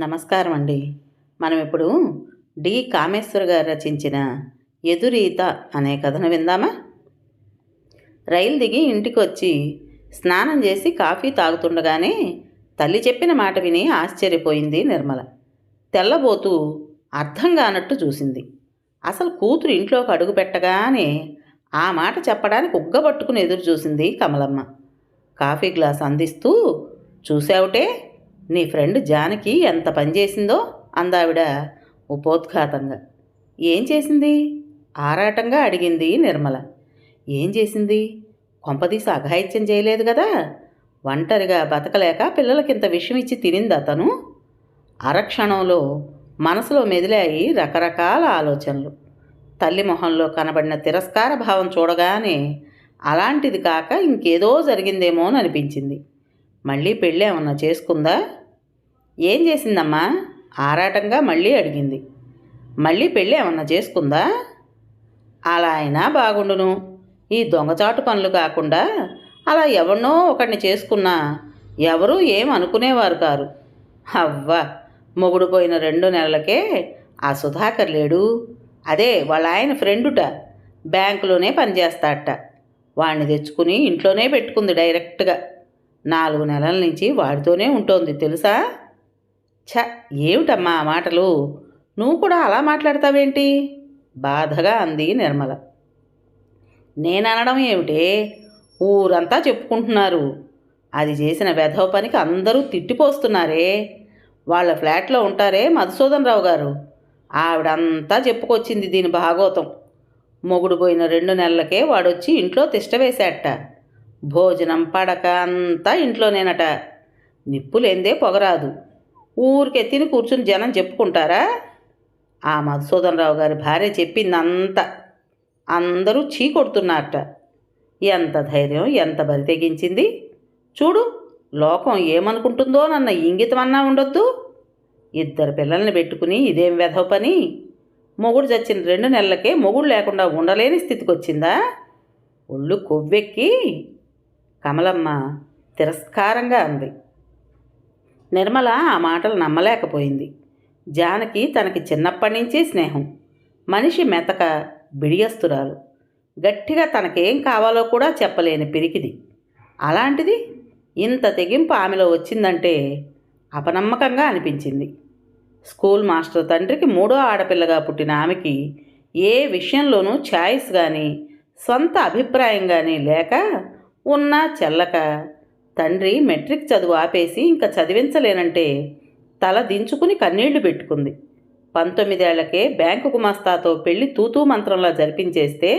నమస్కారం అండి మనం ఇప్పుడు డి. కామేశ్వర్ గారు రచించిన ఎదురీత అనే కథను విందామా? రైలు దిగి ఇంటికి వచ్చి స్నానం చేసి కాఫీ తాగుతుండగానే తల్లి చెప్పిన మాట విని ఆశ్చర్యపోయింది నిర్మల. తెల్లబోతూ అర్థం కానట్టు చూసింది. అసలు కూతురు ఇంట్లోకి అడుగు పెట్టగానే ఆ మాట చెప్పడానికి ఉగ్గబట్టుకుని ఎదురు చూసింది కమలమ్మ. కాఫీ గ్లాస్ అందిస్తూ చూసావుటే? నీ ఫ్రెండ్ జానకి ఎంత పనిచేసిందో అందావిడ ఉపోద్ఘాతంగా. ఏం చేసింది? ఆరాటంగా అడిగింది నిర్మల. ఏం చేసింది? కొంపదీసి అఘాయిత్యం చేయలేదు కదా? ఒంటరిగా బతకలేక పిల్లలకింత విషయం ఇచ్చి తినింది అతను. అరక్షణంలో మనసులో మెదిలాయి రకరకాల ఆలోచనలు. తల్లి మొహంలో కనబడిన తిరస్కార భావం చూడగానే అలాంటిది కాక ఇంకేదో జరిగిందేమో అని అనిపించింది మళ్ళీ పెళ్ళి ఏమన్నా చేసుకుందా? ఏం చేసిందమ్మా? ఆరాటంగా మళ్ళీ అడిగింది. మళ్ళీ పెళ్ళి ఏమన్నా చేసుకుందా? అలా అయినా బాగుండును. ఈ దొంగచాటు పనులు కాకుండా అలా ఎవరినో ఒకడిని చేసుకున్నా ఎవరూ ఏం అనుకునేవారు కారు. అవ్వా మొగుడు పోయిన రెండు నెలలకే ఆ సుధాకర్ లేడు. అదే వాళ్ళ ఆయన ఫ్రెండుట. బ్యాంకులోనే పనిచేస్తాడట వాడిని తెచ్చుకుని ఇంట్లోనే పెట్టుకుంది డైరెక్ట్గా. నాలుగు నెలల నుంచి వాడితోనే ఉంటోంది తెలుసా? ఛ ఏమిటమ్మా ఆ మాటలు? నువ్వు కూడా అలా మాట్లాడతావేంటి? బాధగా అంది నిర్మల. నేననడం ఏమిటే? ఊరంతా చెప్పుకుంటున్నారు. అది చేసిన వెధవ పనికి అందరూ తిట్టిపోస్తున్నారే. వాళ్ళ ఫ్లాట్లో ఉంటారే మధుసూదన్ రావు గారు. ఆవిడంతా చెప్పుకొచ్చింది దీని భాగోతం. మొగుడు పోయిన రెండు నెలలకే వాడొచ్చి ఇంట్లో తిష్టవేశాట భోజనం పడక అంతా ఇంట్లోనేనట. నిప్పులేందే పొగరాదు. ఊరికే తిని కూర్చుని జనం చెప్పుకుంటారా? ఆ మధుసూదన్ రావు గారి భార్య చెప్పిందంతా అందరూ చీ కొడుతున్నారట. ఎంత ధైర్యం ఎంత బరి తెగించింది. చూడు లోకం ఏమనుకుంటుందో నన్న ఇంగితమన్నా ఉండొద్దు. ఇద్దరు పిల్లల్ని పెట్టుకుని ఇదేం వెధవ పని? మొగుడు చచ్చిన రెండు నెలలకే మొగుడు లేకుండా ఉండలేని స్థితికి వచ్చిందా ఒళ్ళు కొవ్వెక్కి. కమలమ్మ తిరస్కారంగా అంది. నిర్మల ఆ మాటలు నమ్మలేకపోయింది. జానకి తనకి చిన్నప్పటి నుంచే స్నేహం. మనిషి మెతక బిడియస్తురాలు. గట్టిగా తనకేం కావాలో కూడా చెప్పలేని పిరికిది. అలాంటిది ఇంత తెగింపు ఆమెలో వచ్చిందంటే అపనమ్మకంగా అనిపించింది. స్కూల్ మాస్టర్ తండ్రికి మూడో ఆడపిల్లగా పుట్టిన ఆమెకి ఏ విషయంలోనూ ఛాయిస్ కానీ సొంత అభిప్రాయం కానీ లేక ఉన్నా చెల్లక తండ్రి మెట్రిక్ చదువు ఆపేసి ఇంకా చదివించలేనంటే తల దించుకుని కన్నీళ్ళు పెట్టుకుంది. పంతొమ్మిదేళ్ళకే బ్యాంకు గుమాస్తాతో పెళ్ళి తూతూ మంత్రంలా జరిపించేస్తే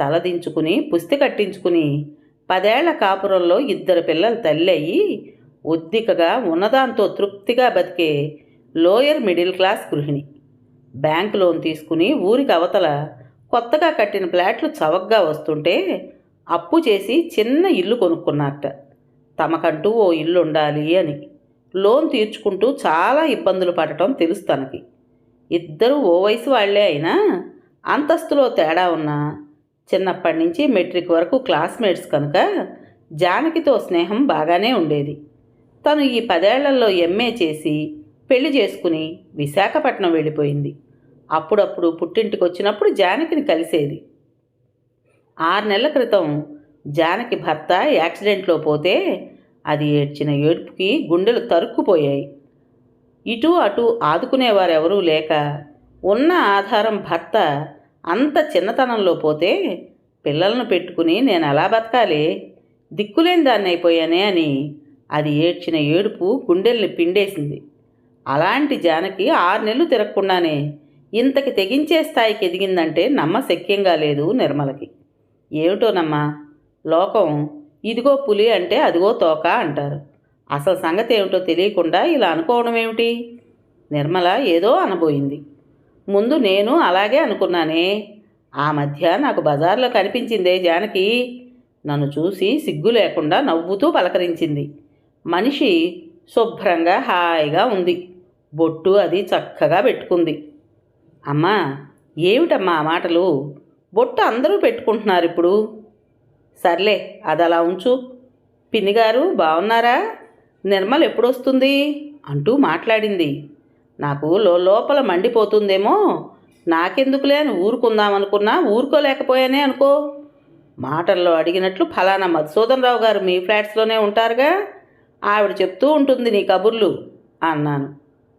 తల దించుకుని పుస్తి కట్టించుకుని పదేళ్ళ కాపురంలో ఇద్దరు పిల్లలు తల్లి అయ్యి ఉద్దికగా ఉన్నదాంతో తృప్తిగా బతికే లోయర్ మిడిల్ క్లాస్ గృహిణి. బ్యాంక్ లోన్ తీసుకుని ఊరికి అవతల కొత్తగా కట్టిన ఫ్లాట్లు చవకగా వస్తుంటే అప్పు చేసి చిన్న ఇల్లు కొనుక్కున్నట్ట తమకంటూ ఓ ఇల్లు ఉండాలి అని. లోన్ తీర్చుకుంటూ చాలా ఇబ్బందులు పడటం తెలుసు తనకి. ఇద్దరు ఓ వయసు వాళ్ళే అయినా అంతస్తులో తేడా ఉన్నా చిన్నప్పటి నుంచి మెట్రిక్ వరకు క్లాస్మేట్స్ కనుక జానకితో స్నేహం బాగానే ఉండేది. తను ఈ పదేళ్ళలో ఎంఏ చేసి పెళ్ళి చేసుకుని విశాఖపట్నం వెళ్ళిపోయింది. అప్పుడప్పుడు పుట్టింటికి వచ్చినప్పుడు జానకిని కలిసేది. ఆరు నెలల క్రితం జానకి భర్త యాక్సిడెంట్లో పోతే అది ఏడ్చిన ఏడుపుకి గుండెలు తరుక్కుపోయాయి. ఇటు అటు ఆదుకునేవారెవరూ లేక ఉన్న ఆధారం భర్త అంత చిన్నతనంలో పోతే పిల్లలను పెట్టుకుని నేను ఎలా బతకాలి? దిక్కులేని దాన్ని అయిపోయానే అని అది ఏడ్చిన ఏడుపు గుండెల్ని పిండేసింది. అలాంటి జానకి ఆరు నెలలు తిరగకుండానే ఇంతకి తెగించే స్థాయికి ఎదిగిందంటే నమ్మశక్యంగా లేదు నిర్మలకి. ఏమిటోనమ్మా? లోకం ఇదిగో పులి అంటే అదిగో తోక అంటారు. అసలు సంగతి ఏమిటో తెలియకుండా ఇలా అనుకోవడం ఏమిటి? నిర్మల ఏదో అనబోయింది. ముందు నేను అలాగే అనుకున్నానే. ఆ మధ్య నాకు బజార్లో కనిపించిందే జానకి. నన్ను చూసి సిగ్గు లేకుండా నవ్వుతూ పలకరించింది. మనిషి శుభ్రంగా హాయిగా ఉంది. బొట్టు అది చక్కగా పెట్టుకుంది. అమ్మా ఏమిటమ్మా ఆ మాటలు? బొట్టు అందరూ పెట్టుకుంటున్నారు ఇప్పుడు. సర్లే అది అలా ఉంచు. పిన్నిగారు బాగున్నారా నిర్మల్ ఎప్పుడొస్తుంది? అంటూ మాట్లాడింది. నాకు లోపల మండిపోతుందేమో. నాకెందుకులే అని ఊరుకుందామనుకున్నా ఊరుకోలేకపోయానే అనుకో. మాటల్లో అడిగినట్లు ఫలానా మధుసూదన్ రావు గారు మీ ఫ్లాట్స్లోనే ఉంటారుగా? ఆవిడ చెప్తూ ఉంటుంది నీ కబుర్లు అన్నాను.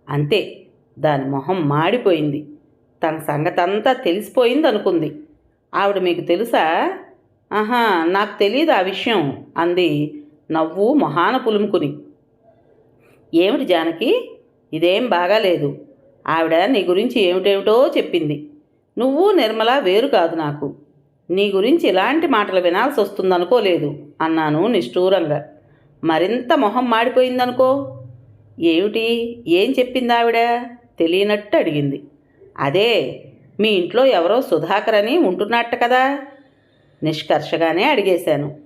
అంతే దాని మొహం మాడిపోయింది. తన సంగతంతా తెలిసిపోయింది అనుకుంది ఆవిడ మీకు తెలుసా? ఆహా నాకు తెలియదు ఆ విషయం అంది నవ్వు మొహాన పులుముకుని. ఏమిటి జానకి? ఇదేం బాగాలేదు. ఆవిడ నీ గురించి ఏమిటేమిటో చెప్పింది. నువ్వు నిర్మల వేరు కాదు నాకు. నీ గురించి ఇలాంటి మాటలు వినాల్సి వస్తుందనుకోలేదు అన్నాను నిష్ఠూరంగా. మరింత మొహం మాడిపోయిందనుకో? ఏమిటి? ఏం చెప్పింది ఆవిడ? తెలియనట్టు అడిగింది. అదే మీ ఇంట్లో ఎవరో సుధాకర్ అని ఉంటున్నట్ట కదా? నిష్కర్షగానే అడిగేశాను.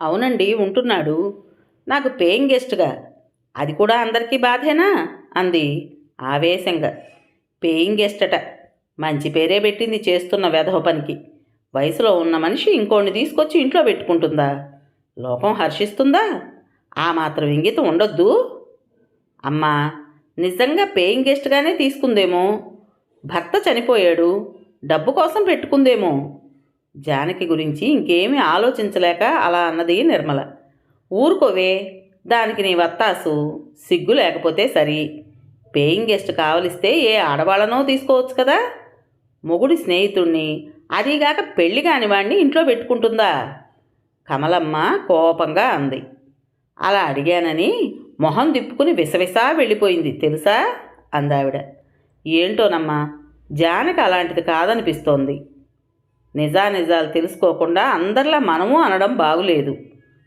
అవునండి ఉంటున్నాడు. నాకు పేయింగ్ గెస్ట్గా. అది కూడా అందరికీ బాధేనా? అంది ఆవేశంగా. పేయింగ్ గెస్ట్ అట మంచి పేరే పెట్టింది చేస్తున్న వెధవ పనికి. వయసులో ఉన్న మనిషి ఇంకోడిని తీసుకొచ్చి ఇంట్లో పెట్టుకుంటుందా? లోకం హర్షిస్తుందా? ఆ మాత్రం ఇంగితం ఉండొద్దు. అమ్మా నిజంగా పేయింగ్ గెస్ట్గానే తీసుకుందేమో? భర్త చనిపోయాడు. డబ్బు కోసం పెట్టుకుందేమో? జానకి గురించి ఇంకేమీ ఆలోచించలేక అలా అన్నది నిర్మల. ఊరుకోవే దానికి నీ వత్తాసు సిగ్గు లేకపోతే సరి. పేయింగ్ గెస్ట్ కావలిస్తే ఏ ఆడవాళ్ళనో తీసుకోవచ్చు కదా. మొగుడి స్నేహితుణ్ణి అదీగాక పెళ్ళి కాని ఇంట్లో పెట్టుకుంటుందా? కమలమ్మ కోపంగా అంది. అలా అడిగానని మొహం తిప్పుకుని విసవిసా వెళ్ళిపోయింది తెలుసా? అందావిడ. ఏంటోనమ్మా జానకి అలాంటిది కాదనిపిస్తోంది. నిజానిజాలు తెలుసుకోకుండా అందరిలా మనము అనడం బాగులేదు.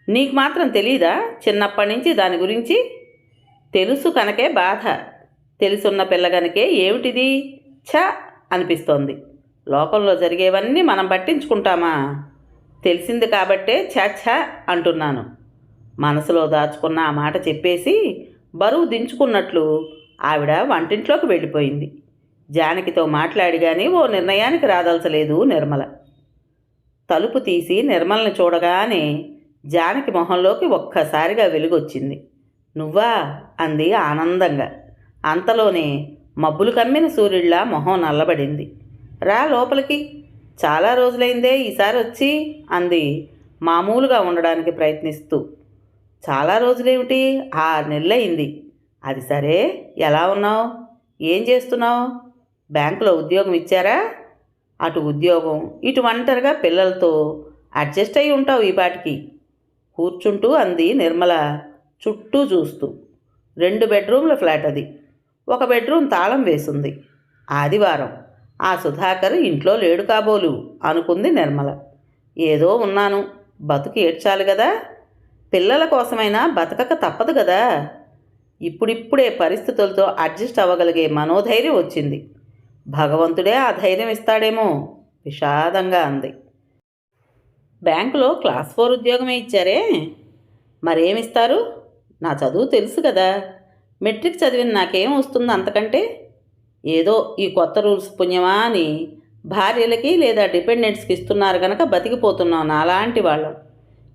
నీకు మాత్రం తెలీదా? చిన్నప్పటి నుంచి దాని గురించి? తెలుసు కనుకే బాధ. తెలుసున్న పిల్ల గనకే ఏమిటిది? ఛ! అనిపిస్తోంది. లోకంలో జరిగేవన్నీ మనం పట్టించుకుంటామా? తెలిసింది కాబట్టే ఛ! ఛ! అంటున్నాను. మనసులో దాచుకున్న ఆ మాట చెప్పేసి బరువు దించుకున్నట్లు ఆవిడ వంటింట్లోకి వెళ్ళిపోయింది. జానకితో మాట్లాడి కానీ ఓ నిర్ణయానికి రాదలచలేదు నిర్మల. తలుపు తీసి నిర్మల్ని చూడగానే జానకి మొహంలోకి ఒక్కసారిగా వెలుగొచ్చింది. నువ్వా? అంది ఆనందంగా. అంతలోనే మబ్బులు కమ్మిన సూర్యుడిలా మొహం నల్లబడింది. రా లోపలికి. చాలా రోజులైందే ఈసారి వచ్చి అంది మామూలుగా ఉండడానికి ప్రయత్నిస్తూ. చాలా రోజులేమిటి? ఆరు నెలలైంది. అది సరే? ఎలా ఉన్నావు? ఏం చేస్తున్నావు? బ్యాంకులో ఉద్యోగం ఇచ్చారా? అటు ఉద్యోగం ఇటు ఒంటరిగా పిల్లలతో అడ్జస్ట్ అయి ఉంటావు ఈ పాటికి. కూర్చుంటూ అంది నిర్మల చుట్టూ చూస్తూ. రెండు బెడ్రూమ్ల ఫ్లాట్ అది. ఒక బెడ్రూమ్ తాళం వేసింది. ఆదివారం. ఆ సుధాకర్ ఇంట్లో లేడు కాబోలు అనుకుంది నిర్మల. ఏదో ఉన్నాను. బతుకు ఏడ్చాలి కదా పిల్లల కోసమైనా బతకక తప్పదు కదా ఇప్పుడిప్పుడే పరిస్థితులతో అడ్జస్ట్ అవ్వగలిగే మనోధైర్యం వచ్చింది. భగవంతుడే ఆ ధైర్యం ఇస్తాడేమో విషాదంగా అంది. బ్యాంకులో క్లాస్ ఫోర్ ఉద్యోగమే ఇచ్చారే? మరేమిస్తారు నా చదువు తెలుసు కదా. మెట్రిక్ చదివిన నాకేం వస్తుంది అంతకంటే? ఏదో ఈ కొత్త రూల్స్ పుణ్యమా అని భార్యలకి లేదా డిపెండెంట్స్కి ఇస్తున్నారు కనుక బతికిపోతున్నాం నాలాంటి వాళ్ళం.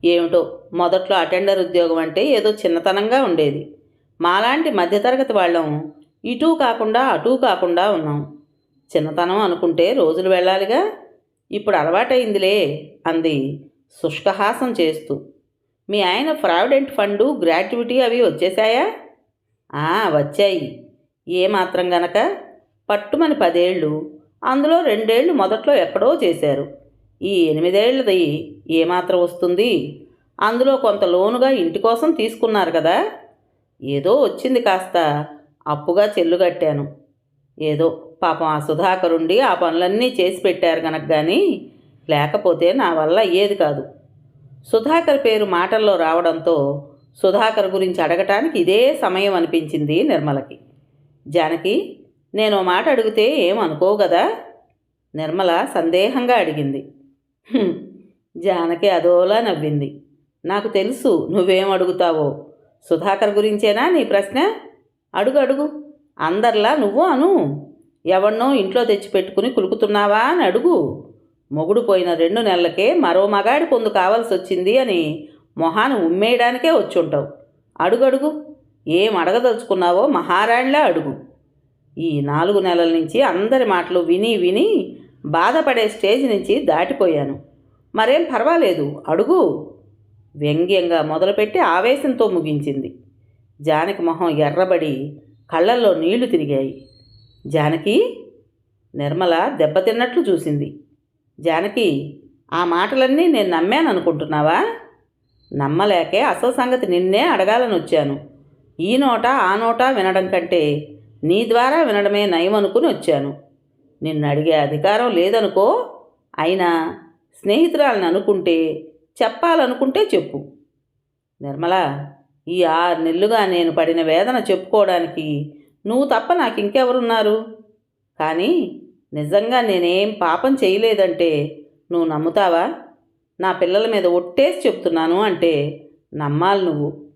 ఏమిటో మొదట్లో అటెండర్ ఉద్యోగం అంటే ఏదో చిన్నతనంగా ఉండేది. మాలాంటి మధ్యతరగతి వాళ్ళం ఇటూ కాకుండా అటూ కాకుండా ఉన్నాం. చిన్నతనం అనుకుంటే రోజులు వెళ్ళాలిగా. ఇప్పుడు అలవాటైందిలే అంది శుష్కహాసం చేస్తూ. మీ ఆయన ప్రావిడెంట్ ఫండు గ్రాట్యుటీ అవి వచ్చేసాయా "ఆ, వచ్చాయి. ఏమాత్రం గనక? పట్టుమని పదేళ్ళు అందులో రెండేళ్ళు మొదట్లో ఎక్కడో చేశారు. ఈ ఎనిమిదేళ్ళది ఏమాత్రం వస్తుంది? అందులో కొంత లోనుగా ఇంటి కోసం తీసుకున్నారు కదా? ఏదో వచ్చింది కాస్త. అప్పుగా చెల్లు కట్టాను. ఏదో పాపం ఆ సుధాకరుండి ఆ పనులన్నీ చేసి పెట్టారు కనుక కానీ లేకపోతే నా వల్ల అయ్యేది కాదు. సుధాకర్ పేరు మాటల్లో రావడంతో సుధాకర్ గురించి అడగటానికి ఇదే సమయం అనిపించింది నిర్మలకి. జానకి నేను ఓ మాట అడిగితే ఏం కదా నిర్మల సందేహంగా అడిగింది. జానకి అదోలా నవ్వింది. నాకు తెలుసు నువ్వేం అడుగుతావో. సుధాకర్ గురించేనా నీ ప్రశ్న? అడుగు అడుగు. అందరిలా నువ్వు అను. ఎవన్నో ఇంట్లో తెచ్చిపెట్టుకుని కులుకుతున్నావా అని అడుగు. మొగుడు పోయిన రెండు నెలలకే మరో మగాడి పొందు కావాల్సి వచ్చింది అని మొహాన్ని ఉమ్మేయడానికే వచ్చుంటావు. అడుగడుగు. ఏం అడగదలుచుకున్నావో మహారాణిలా అడుగు. ఈ నాలుగు నెలల నుంచి అందరి మాటలు విని విని బాధపడే స్టేజ్ నుంచి దాటిపోయాను. మరేం పర్వాలేదు. అడుగు. వ్యంగ్యంగా మొదలుపెట్టి ఆవేశంతో ముగించింది. జానకి మొహం ఎర్రబడి కళ్ళల్లో నీళ్ళు తిరిగాయి. జానకి నిర్మల దెబ్బతిన్నట్లు చూసింది. జానకి ఆ మాటలన్నీ నేను నమ్మాను అనుకుంటున్నావా నమ్మలేకే అసలు సంగతి నిన్నే అడగాలని వచ్చాను. ఈ నోట ఆ నోట వినడం కంటే నీ ద్వారా వినడమే నయం అనుకుని వచ్చాను. నిన్ను అడిగే అధికారం లేదనుకో అయినా స్నేహితురాలని అనుకుంటే చెప్పాలనుకుంటే చెప్పు. నిర్మల ఈ ఆరు నెలలుగా నేను పడిన వేదన చెప్పుకోవడానికి నువ్వు తప్ప నాకు ఇంకెవరున్నారు కానీ నిజంగా నేనేం పాపం చేయలేదంటే నువ్వు నమ్ముతావా? నా పిల్లల మీద ఒట్టేసి చెప్తున్నాను అంటే నమ్మాలి నువ్వు.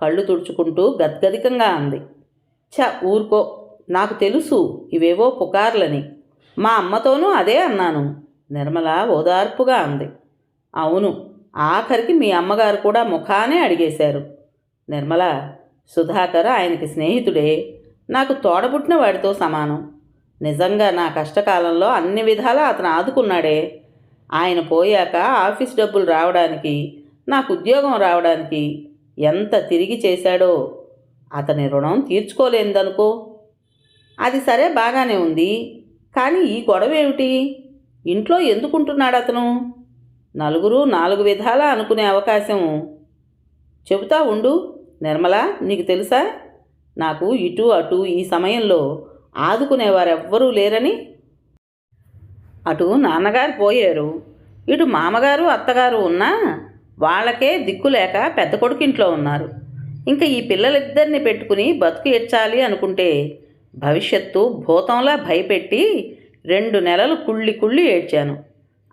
కళ్ళు తుడుచుకుంటూ గద్గదికంగా అంది. చ ఊరుకో. నాకు తెలుసు ఇవేవో పుకార్లని. మా అమ్మతోనూ అదే అన్నాను. నిర్మల ఓదార్పుగా అంది. అవును ఆఖరికి మీ అమ్మగారు కూడా ముఖానే అడిగేశారు. నిర్మల సుధాకర్ ఆయనకి స్నేహితుడే. నాకు తోడబుట్టిన వాడితో సమానం. నిజంగా నా కష్టకాలంలో అన్ని విధాలా అతను ఆదుకున్నాడే. ఆయన పోయాక ఆఫీస్ డబ్బులు రావడానికి నాకు ఉద్యోగం రావడానికి ఎంత తిరిగి చేశాడో అతని రుణం తీర్చుకోలేదనుకో అది సరే బాగానే ఉంది. కానీ ఈ గొడవ ఏమిటి ఇంట్లో ఎందుకుంటున్నాడు అతను? నలుగురు నాలుగు విధాలా అనుకునే అవకాశం. చెబుతా ఉండు. నిర్మల నీకు తెలుసా? నాకు ఇటు అటు ఈ సమయంలో ఆదుకునేవారెవ్వరూ లేరని? అటు నాన్నగారు పోయారు. ఇటు మామగారు అత్తగారు ఉన్నా వాళ్ళకే దిక్కు లేక పెద్ద కొడుకు ఇంట్లో ఉన్నారు. ఇంకా ఈ పిల్లలిద్దరిని పెట్టుకుని బతుకు ఎచ్చాలి అనుకుంటే భవిష్యత్తు భూతంలా భయపెట్టి రెండు నెలలు కుళ్ళి కుళ్ళి ఏడ్చాను.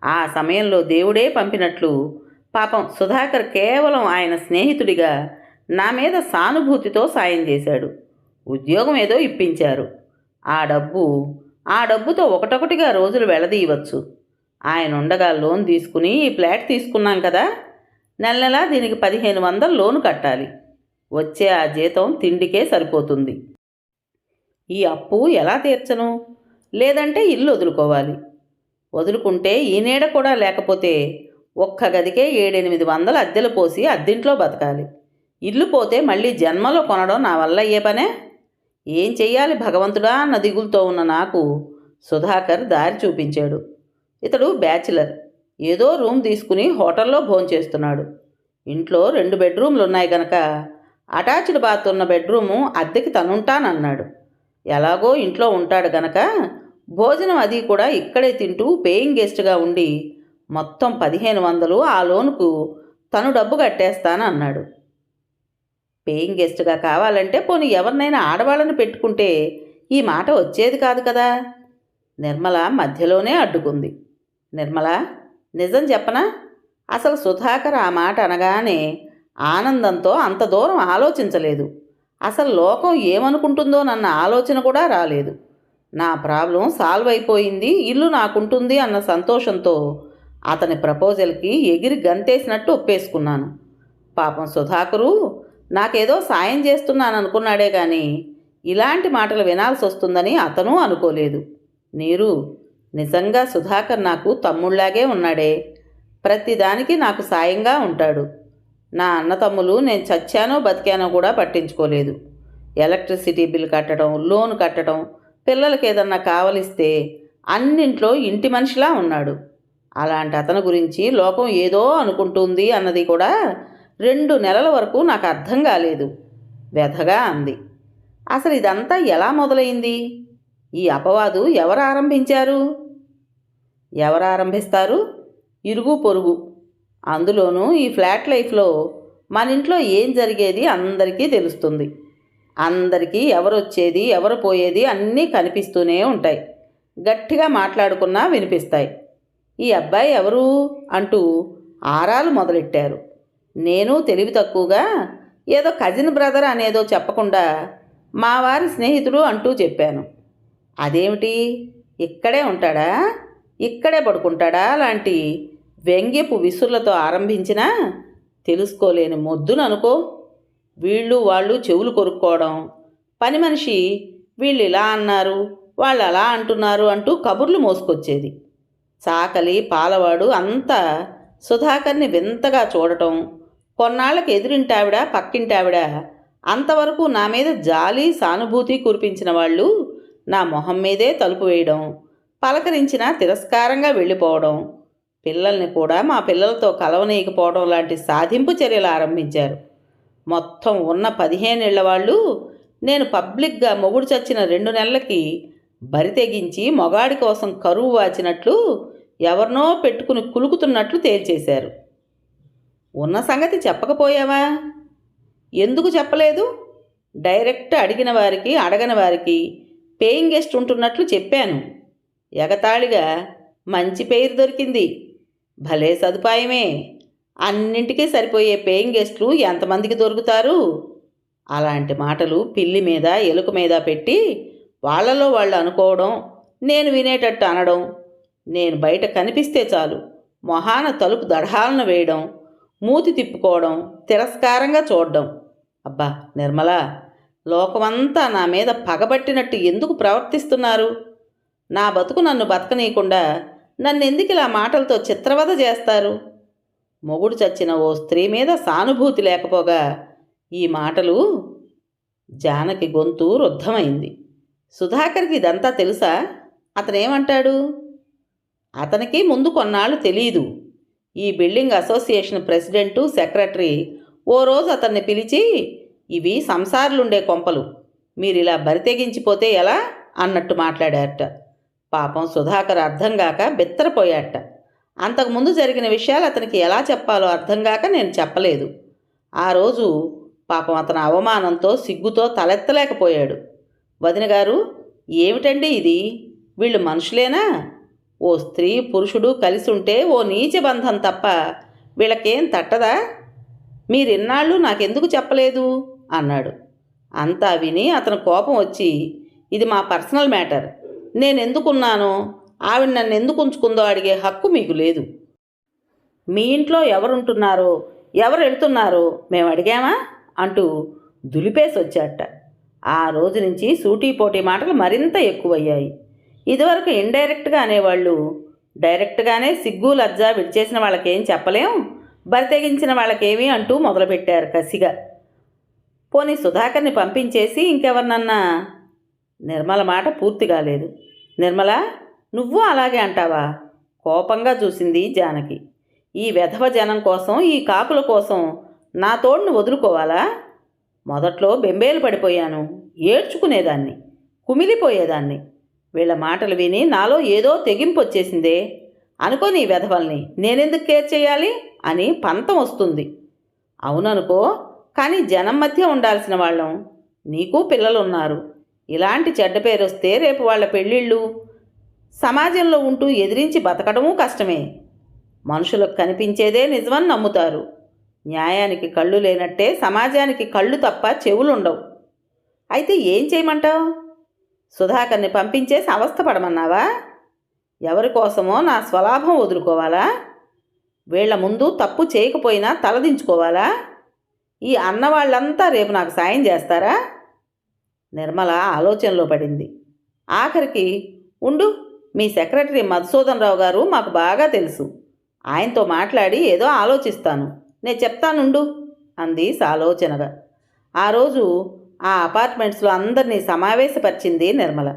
ఆ సమయంలో దేవుడే పంపినట్లు పాపం సుధాకర్ కేవలం ఆయన స్నేహితుడిగా నా మీద సానుభూతితో సాయం చేశాడు. ఉద్యోగం ఏదో ఇప్పించారు. ఆ డబ్బు ఆ డబ్బుతో ఒకటొకటిగా రోజులు వెళదీయవచ్చు ఆయన ఉండగా లోన్ తీసుకుని ఈ ఫ్లాట్ తీసుకున్నాం కదా. నెల నెలా దీనికి పదిహేను వందలు లోను కట్టాలి. వచ్చే ఆ జీతం తిండికే సరిపోతుంది. ఈ అప్పు ఎలా తీర్చను? లేదంటే ఇల్లు వదులుకోవాలి. వదులుకుంటే ఈ నీడ కూడా లేకపోతే ఒక్క గదికే ఏడెనిమిది వందలు అద్దెలు పోసి అద్దింట్లో బతకాలి. ఇల్లు పోతే మళ్ళీ జన్మలో కొనడం నా వల్ల అయ్యే పనే? ఏం చెయ్యాలి భగవంతుడా అన్న దిగులతో ఉన్న నాకు సుధాకర్ దారి చూపించాడు. ఇతడు బ్యాచిలర్. ఏదో రూమ్ తీసుకుని హోటల్లో భోంచేస్తున్నాడు ఇంట్లో రెండు బెడ్రూమ్లు ఉన్నాయి గనక అటాచ్డ్ బాత్ ఉన్న బెడ్రూము అద్దెకి తనుంటానన్నాడు. ఎలాగో ఇంట్లో ఉంటాడు గనక భోజనం అది కూడా ఇక్కడే తింటూ పేయింగ్ గెస్ట్గా ఉండి మొత్తం పదిహేను వందలు ఆ లోనుకు తను డబ్బు కట్టేస్తాను అన్నాడు పేయింగ్ గెస్ట్గా కావాలంటే పోనీ ఎవరినైనా ఆడవాళ్ళని పెట్టుకుంటే ఈ మాట వచ్చేది కాదు కదా. నిర్మల మధ్యలోనే అడ్డుకుంది. నిర్మల నిజం చెప్పనా? అసలు సుధాకర్ ఆ మాట అనగానే ఆనందంతో అంత దూరం ఆలోచించలేదు. అసలు లోకం ఏమనుకుంటుందో నన్న ఆలోచన కూడా రాలేదు. నా ప్రాబ్లం సాల్వ్ అయిపోయింది ఇల్లు నాకుంటుంది అన్న సంతోషంతో అతని ప్రపోజల్కి ఎగిరి గంతేసినట్టు ఒప్పేసుకున్నాను. పాపం సుధాకరు నాకేదో సాయం చేస్తున్నాను అనుకున్నాడే కానీ ఇలాంటి మాటలు వినాల్సి వస్తుందని అతను అనుకోలేదు. నీరు నిజంగా సుధాకర్ నాకు తమ్ముళ్ళాగే ఉన్నాడే. ప్రతిదానికి నాకు సాయంగా ఉంటాడు. నా అన్న తమ్ములు నేను చచ్చానో బతికానో కూడా పట్టించుకోలేదు. ఎలక్ట్రిసిటీ బిల్ కట్టడం లోన్ కట్టడం పిల్లలకి ఏదన్నా కావలిస్తే అన్నింట్లో ఇంటి మనిషిలా ఉన్నాడు. అలాంటి అతని గురించి లోకం ఏదో అనుకుంటుంది అన్నది కూడా రెండు నెలల వరకు నాకు అర్థం కాలేదు. వ్యధగా అంది. అసలు ఇదంతా ఎలా మొదలైంది? ఈ అపవాదు ఎవరు ఆరంభించారు? ఎవరు ఆరంభిస్తారు? ఇరుగు పొరుగు. అందులోనూ ఈ ఫ్లాట్ లైఫ్లో మన ఇంట్లో ఏం జరిగేది అందరికీ తెలుస్తుంది. అందరికీ ఎవరు వచ్చేది ఎవరు పోయేది అన్నీ కనిపిస్తూనే ఉంటాయి. గట్టిగా మాట్లాడుకున్నా వినిపిస్తాయి. ఈ అబ్బాయి ఎవరు? అంటూ ఆరాలు మొదలెట్టారు. నేను తెలివి తక్కువగా ఏదో కజిన్ బ్రదర్ అనేదో చెప్పకుండా మా వారి స్నేహితుడు అంటూ చెప్పాను. అదేమిటి? ఇక్కడే ఉంటాడా? ఇక్కడే పడుకుంటాడా? లాంటి వ్యంగ్యపు విసుర్లతో ఆరంభించినా తెలుసుకోలేని మొద్దును అనుకో. వీళ్ళు వాళ్ళు చెవులు కొరుక్కోవడం పని మనిషి వీళ్ళు ఇలా అన్నారు వాళ్ళు అలా అంటున్నారు అంటూ కబుర్లు మోసుకొచ్చేది. చాకలి పాలవాడు అంతా సుధాకర్ని వింతగా చూడటం కొన్నాళ్ళకి ఎదురింటావిడ పక్కింటావిడ? అంతవరకు నా మీద జాలి సానుభూతి కురిపించిన వాళ్ళు నా మొహం మీదే తలుపు వేయడం పలకరించినా తిరస్కారంగా వెళ్ళిపోవడం. పిల్లల్ని కూడా మా పిల్లలతో కలవనీయకపోవడం లాంటి సాధింపు చర్యలు ఆరంభించారు. మొత్తం ఉన్న పదిహేనేళ్ళ వాళ్ళు నేను పబ్లిక్గా మొగుడు చచ్చిన రెండు నెలలకి బరి తెగించి మొగాడి కోసం కరువు వాచినట్లు ఎవరినో పెట్టుకుని కులుకుతున్నట్లు తేల్చేశారు. ఉన్న సంగతి చెప్పకపోయావా? ఎందుకు చెప్పలేదు? డైరెక్ట్ అడిగిన వారికి అడగని వారికి పేయింగ్ గెస్ట్ ఉంటున్నట్లు చెప్పాను. ఎగతాళిగా మంచి పేరు దొరికింది. భలే సదుపాయమే. అన్నింటికీ సరిపోయే పేయింగ్ గెస్ట్లు ఎంతమందికి దొరుకుతారు? అలాంటి మాటలు పిల్లి మీద ఎలుక మీద పెట్టి వాళ్ళలో వాళ్ళు అనుకోవడం నేను వినేటట్టు అనడం నేను బయట కనిపిస్తే చాలు మొహాన తలుపు దడాలను వేయడం మూతి తిప్పుకోవడం తిరస్కారంగా చూడడం. అబ్బా నిర్మల లోకమంతా నా మీద పగబట్టినట్టు ఎందుకు ప్రవర్తిస్తున్నారు? నా బతుకు నన్ను బతకనీయకుండా నన్ను ఎందుకు ఇలా మాటలతో చిత్రవద చేస్తారు? మొగుడు చచ్చిన ఓ స్త్రీ మీద సానుభూతి లేకపోగా ఈ మాటలు జానకి గొంతు రుద్ధమైంది. సుధాకర్కి ఇదంతా తెలుసా? అతనేమంటాడు? అతనికి ముందు కొన్నాళ్ళు తెలియదు ఈ బిల్డింగ్ అసోసియేషన్ ప్రెసిడెంటు సెక్రటరీ ఓ రోజు అతన్ని పిలిచి ఇవి సంసారులుండే కొంపలు. మీరు ఇలా బరితెగించిపోతే ఎలా? అన్నట్టు మాట్లాడారట. పాపం సుధాకర్ అర్థం కాక బెత్తరపోయాట అంతకుముందు జరిగిన విషయాలు అతనికి ఎలా చెప్పాలో అర్థం కాక నేను చెప్పలేదు. ఆ రోజు పాపం అతని అవమానంతో సిగ్గుతో తలెత్తలేకపోయాడు. వదిన గారు ఏమిటండి ఇది? వీళ్ళు మనుషులేనా? ఓ స్త్రీ పురుషుడు కలిసి ఉంటే ఓ నీచ బంధం తప్ప వీళ్ళకేం తట్టదా? మీరిన్నాళ్ళు నాకెందుకు చెప్పలేదు? అన్నాడు. అంతా విని అతను కోపం వచ్చి ఇది మా పర్సనల్ మ్యాటర్. నేనెందుకున్నానో? ఆవిడ నన్ను ఎందుకు ఉంచుకుందో అడిగే హక్కు మీకు లేదు. మీ ఇంట్లో ఎవరుంటున్నారో ఎవరు వెళ్తున్నారో మేము అడిగామా అంటూ దులిపేసి వచ్చాట ఆ రోజు నుంచి సూటీ పోటీ మాటలు మరింత ఎక్కువయ్యాయి. ఇదివరకు ఇండైరెక్ట్గా అనేవాళ్ళు. డైరెక్ట్గానే సిగ్గు లజ్జ విడిచేసిన వాళ్ళకేం చెప్పలేం? బరితెగించిన వాళ్ళకేమీ అంటూ మొదలుపెట్టారు కసిగా. పోనీ సుధాకర్ని పంపించేసి ఇంకెవరినన్నా? నిర్మల మాట పూర్తి కాలేదు. నిర్మల నువ్వు అలాగే అంటావా? కోపంగా చూసింది జానకి. ఈ వెధవ జనం కోసం ఈ కాకుల కోసం నా తోడును వదులుకోవాలా? మొదట్లో బెంబేలు పడిపోయాను. ఏడ్చుకునేదాన్ని. కుమిలిపోయేదాన్ని. వీళ్ళ మాటలు విని నాలో ఏదో తెగింపు వచ్చేసిందే. అనుకోని ఈ వెధవల్ని నేనెందుకు కేర్ చేయాలి? అని పంతం వస్తుంది. అవుననుకో కానీ జనం మధ్య ఉండాల్సిన వాళ్ళం. నీకు పిల్లలున్నారు. ఇలాంటి చెడ్డ పేరు వస్తే రేపు వాళ్ళ పెళ్ళిళ్ళు. సమాజంలో ఉంటూ ఎదిరించి బతకడమూ కష్టమే. మనుషులకు కనిపించేదే నిజమని నమ్ముతారు. న్యాయానికి కళ్ళు లేనట్టే సమాజానికి కళ్ళు తప్ప చెవులుండవు. అయితే ఏం చేయమంటావు? సుధాకర్ని పంపించేసి అవస్థపడమన్నావా ఎవరి కోసమో నా స్వలాభం వదులుకోవాలా? వీళ్ళ ముందు తప్పు చేయకపోయినా తలదించుకోవాలా? ఈ అన్నవాళ్ళంతా రేపు నాకు సాయం చేస్తారా? నిర్మల ఆలోచనలో పడింది. ఆఖరికి ఉండు మీ సెక్రటరీ మధుసూదన్ రావు గారు మాకు బాగా తెలుసు. ఆయనతో మాట్లాడి ఏదో ఆలోచిస్తాను. నేను చెప్తానుండు అంది సాలోచనగా. ఆ రోజు ఆ అపార్ట్మెంట్స్లో అందరినీ సమావేశపరిచింది నిర్మల.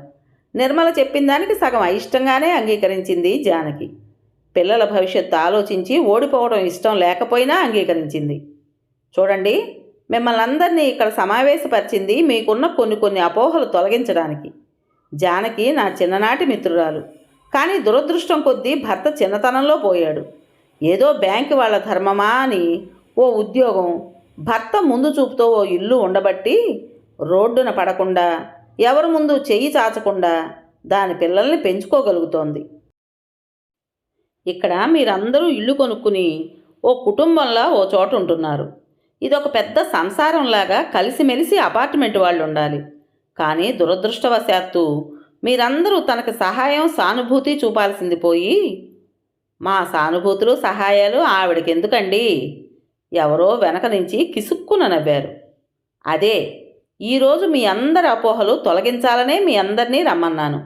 నిర్మల చెప్పిన దానికి సగం అయిష్టంగానే అంగీకరించింది జానకి. పిల్లల భవిష్యత్తు ఆలోచించి ఓడిపోవడం ఇష్టం లేకపోయినా అంగీకరించింది. చూడండి మిమ్మల్ని అందరినీ ఇక్కడ సమావేశపరిచింది మీకున్న కొన్ని కొన్ని అపోహలు తొలగించడానికి. జానకి నా చిన్ననాటి మిత్రురాలు. కానీ దురదృష్టం కొద్దీ భర్త చిన్నతనంలో పోయాడు. ఏదో బ్యాంకు వాళ్ళ ధర్మమా అని ఓ ఉద్యోగం భర్త ముందు చూపుతో ఓ ఇల్లు ఉండబట్టి రోడ్డున పడకుండా ఎవరి ముందు చెయ్యి చాచకుండా దాని పిల్లల్ని పెంచుకోగలుగుతోంది. ఇక్కడ మీరందరూ ఇల్లు కొనుక్కుని ఓ కుటుంబంలా ఓ చోట ఉంటున్నారు. ఇదొక పెద్ద సంసారంలాగా కలిసిమెలిసి అపార్ట్మెంట్ వాళ్ళు ఉండాలి కానీ దురదృష్టవశాత్తు మీరందరూ తనకు సహాయం సానుభూతి చూపాల్సింది పోయి మా సానుభూతులు సహాయాలు ఆవిడకి ఎందుకండి ఎవరో వెనక నుంచి కిసుక్కున నవ్వారు. అదే ఈరోజు మీ అందరి అపోహలు తొలగించాలనే మీ అందరినీ రమ్మన్నాను.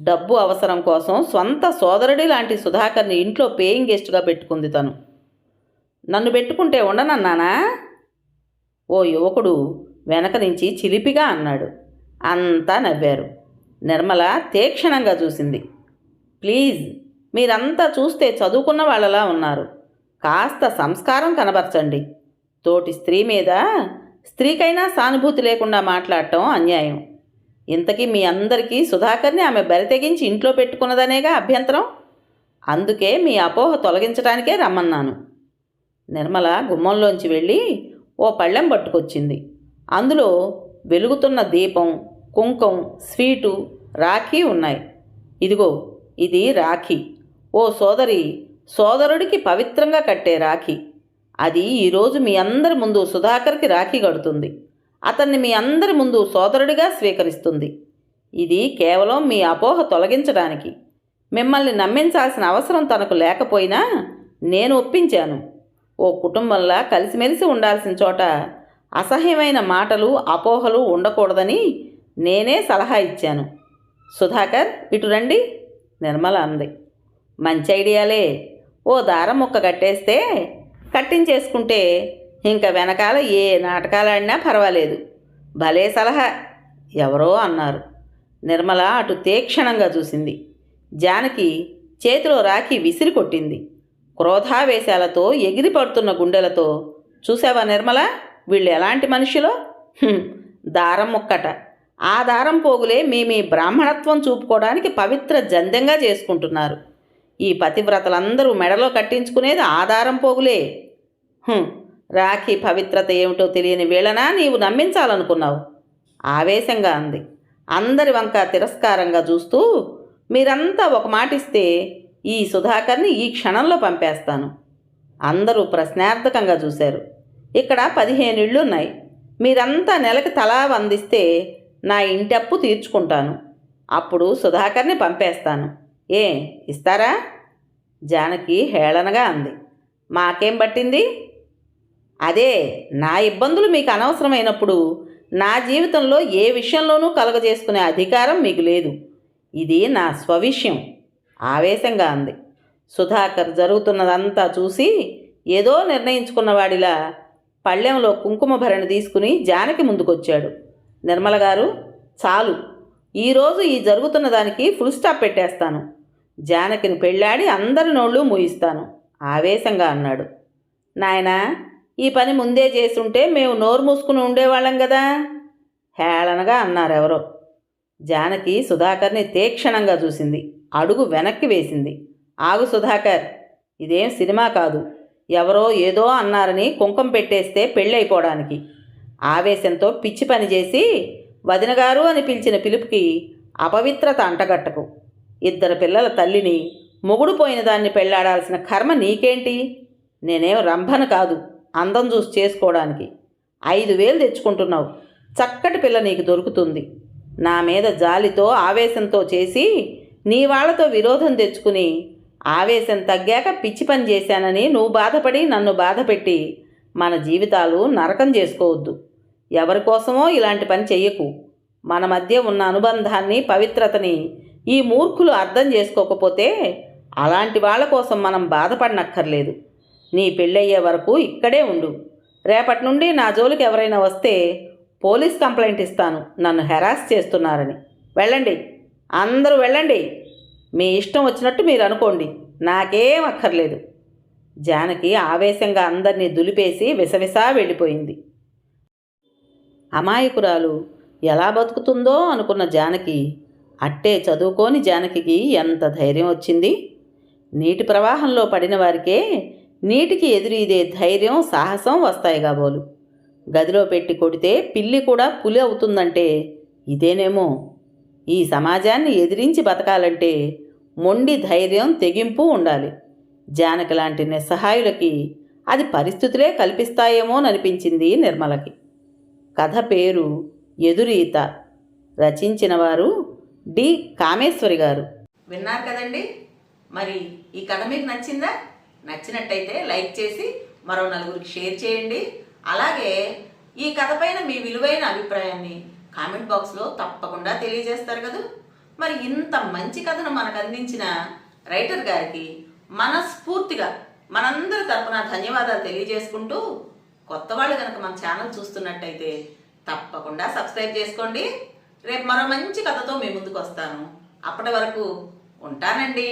డబ్బు అవసరం కోసం స్వంత సోదరుడి లాంటి సుధాకర్ని ఇంట్లో పేయింగ్ గెస్ట్గా పెట్టుకుంది తను. నన్ను పెట్టుకుంటే ఉండనన్నానా? ఓ యువకుడు వెనక నుంచి చిలిపిగా అన్నాడు. అంతా నవ్వారు. నిర్మల తీక్షణంగా చూసింది. ప్లీజ్ మీరంతా చూస్తే చదువుకున్న వాళ్ళలా ఉన్నారు. కాస్త సంస్కారం కనబరచండి. తోటి స్త్రీ మీద స్త్రీకైనా సానుభూతి లేకుండా మాట్లాడటం అన్యాయం. ఇంతకీ మీ అందరికీ సుధాకర్ని ఆమె బరితెగించి ఇంట్లో పెట్టుకున్నదనేగా అభ్యంతరం? అందుకే మీ అపోహ తొలగించడానికే రమ్మన్నాను. నిర్మల గుమ్మంలోంచి వెళ్ళి ఓ పళ్ళెం పట్టుకొచ్చింది. అందులో వెలుగుతున్న దీపం కుంకం స్వీటు రాఖీ ఉన్నాయి. ఇదిగో ఇది రాఖీ. ఓ సోదరి సోదరుడికి పవిత్రంగా కట్టే రాఖీ. అది ఈరోజు మీ అందరి ముందు సుధాకర్కి రాఖీ కడుతుంది. అతన్ని మీ అందరి ముందు సోదరుడిగా స్వీకరిస్తుంది. ఇది కేవలం మీ అపోహ తొలగించడానికి. మిమ్మల్ని నమ్మించాల్సిన అవసరం తనకు లేకపోయినా నేను ఒప్పించాను. ఓ కుటుంబంలా కలిసిమెలిసి ఉండాల్సిన చోట అసహ్యమైన మాటలు అపోహలు ఉండకూడదని నేనే సలహా ఇచ్చాను. సుధాకర్ ఇటు రండి. నిర్మల అంది. మంచి ఐడియాలే. ఓ దారం ముక్క కట్టేస్తే కట్టించేసుకుంటే ఇంకా వెనకాల ఏ నాటకాలు ఆడినా పర్వాలేదు. భలే సలహా! ఎవరో అన్నారు. నిర్మల అటు తీక్షణంగా చూసింది. జానకి చేతిలో రాఖీ విసిరి కొట్టింది. క్రోధావేశాలతో ఎగిరి పడుతున్న గుండెలతో చూసావా నిర్మల? వీళ్ళు ఎలాంటి మనుషులో? దారం ముక్కట. ఆ దారం పోగులే మీ మీ బ్రాహ్మణత్వం చూపుకోవడానికి పవిత్ర జంధ్యంగా చేసుకుంటున్నారు. ఈ పతివ్రతలందరూ మెడలో కట్టించుకునేది ఆధారం పోగులే. రాఖీ పవిత్రత ఏమిటో తెలియని వీళ్ళనా నీవు నమ్మించాలనుకున్నావు? ఆవేశంగా అంది. అందరి వంక తిరస్కారంగా చూస్తూ మీరంతా ఒక మాటిస్తే ఈ సుధాకర్ని ఈ క్షణంలో పంపేస్తాను. అందరూ ప్రశ్నార్థకంగా చూశారు. ఇక్కడ పదిహేను ఇళ్ళున్నాయి మీరంతా నెలకి తలా అందిస్తే నా ఇంటి అప్పు తీర్చుకుంటాను. అప్పుడు సుధాకర్ని పంపేస్తాను. ఏ ఇస్తారా? జానకి హేళనగా అంది. మాకేం పట్టింది? అదే నా ఇబ్బందులు మీకు అనవసరమైనప్పుడు నా జీవితంలో ఏ విషయంలోనూ కలగజేసుకునే అధికారం మీకు లేదు. ఇది నా స్వవిషయం ఆవేశంగా అంది. సుధాకర్ జరుగుతున్నదంతా చూసి ఏదో నిర్ణయించుకున్నవాడిలా పళ్ళెంలో కుంకుమ భరణి తీసుకుని జానకి ముందుకొచ్చాడు. నిర్మల గారు చాలు ఈరోజు ఈ జరుగుతున్న దానికి ఫుల్ స్టాప్ పెట్టేస్తాను. జానకిని పెళ్ళాడి అందరి నోళ్ళు మూయిస్తాను. ఆవేశంగా అన్నాడు. నాయనా ఈ పని ముందే చేసుంటే మేము నోరు మూసుకుని ఉండేవాళ్ళం కదా? హేళనగా అన్నారెవరో. జానకి సుధాకర్ని తీక్షణంగా చూసింది. అడుగు వెనక్కి వేసింది. ఆగు సుధాకర్ ఇదేం సినిమా కాదు. ఎవరో ఏదో అన్నారని కుంకం పెట్టేస్తే పెళ్ళైపోవడానికి. ఆవేశంతో పిచ్చి పని చేసి వదినగారు అని పిలిచిన పిలుపుకి అపవిత్రత అంటగట్టకు. ఇద్దరు పిల్లల తల్లిని మొగుడు పోయిన దాన్ని పెళ్ళాడాల్సిన కర్మ నీకేంటి? నేనేం రంభన కాదు అందం చూసి చేసుకోవడానికి. ఐదు వేలు తెచ్చుకుంటున్నావు. చక్కటి పిల్ల నీకు దొరుకుతుంది. నా మీద జాలితో ఆవేశంతో చేసి నీ వాళ్ళతో విరోధం తెచ్చుకుని ఆవేశం తగ్గాక పిచ్చి పని చేశానని నువ్వు బాధపడి నన్ను బాధపెట్టి మన జీవితాలు నరకం చేసుకోవద్దు. ఎవరి కోసమో ఇలాంటి పని చెయ్యకు. మన మధ్య ఉన్న అనుబంధాన్ని పవిత్రతని ఈ మూర్ఖులు అర్థం చేసుకోకపోతే అలాంటి వాళ్ళ కోసం మనం బాధపడనక్కర్లేదు. నీ పెళ్ళయ్యే వరకు ఇక్కడే ఉండు. రేపటి నుండి నా జోలికి ఎవరైనా వస్తే పోలీస్ కంప్లైంట్ ఇస్తాను. నన్ను హెరాస్ చేస్తున్నారని. వెళ్ళండి. అందరూ వెళ్ళండి. మీ ఇష్టం వచ్చినట్టు మీరు అనుకోండి. నాకేం అక్కర్లేదు. జానకి ఆవేశంగా అందరినీ దులిపేసి విసవిసా వెళ్ళిపోయింది. అమాయకురాలు ఎలా బతుకుతుందో అనుకున్న జానకి అట్టే చదువుకోని జానకికి ఎంత ధైర్యం వచ్చింది? నీటి ప్రవాహంలో పడిన వారికే నీటికి ఎదురీదే ధైర్యం సాహసం వస్తాయి కాబోలు. గదిలో పెట్టి కొడితే పిల్లి కూడా పులి అవుతుందంటే ఇదేనేమో. ఈ సమాజాన్ని ఎదిరించి బతకాలంటే మొండి ధైర్యం తెగింపు ఉండాలి. జానకి లాంటి నిస్సహాయులకి అది పరిస్థితులే కల్పిస్తాయేమోననిపించింది నిర్మలకి. కథ పేరు ఎదురీత. రచించిన వారు డి కామేశ్వరి గారు. విన్నారు కదండి? మరి ఈ కథ మీకు నచ్చిందా? నచ్చినట్టయితే లైక్ చేసి మరో నలుగురికి షేర్ చేయండి. అలాగే ఈ కథ పైన మీ విలువైన అభిప్రాయాన్ని కామెంట్ బాక్స్లో తప్పకుండా తెలియజేస్తారు కదా. మరి ఇంత మంచి కథను మనకు అందించిన రైటర్ గారికి మనస్ఫూర్తిగా మనందరి తరపున ధన్యవాదాలు తెలియజేసుకుంటూ కొత్త వాళ్ళు కనుక మన ఛానల్ చూస్తున్నట్టయితే తప్పకుండా సబ్స్క్రైబ్ చేసుకోండి. రేపు మరో మంచి కథతో మీ ముందుకు వస్తాను అప్పటి వరకు ఉంటానండి.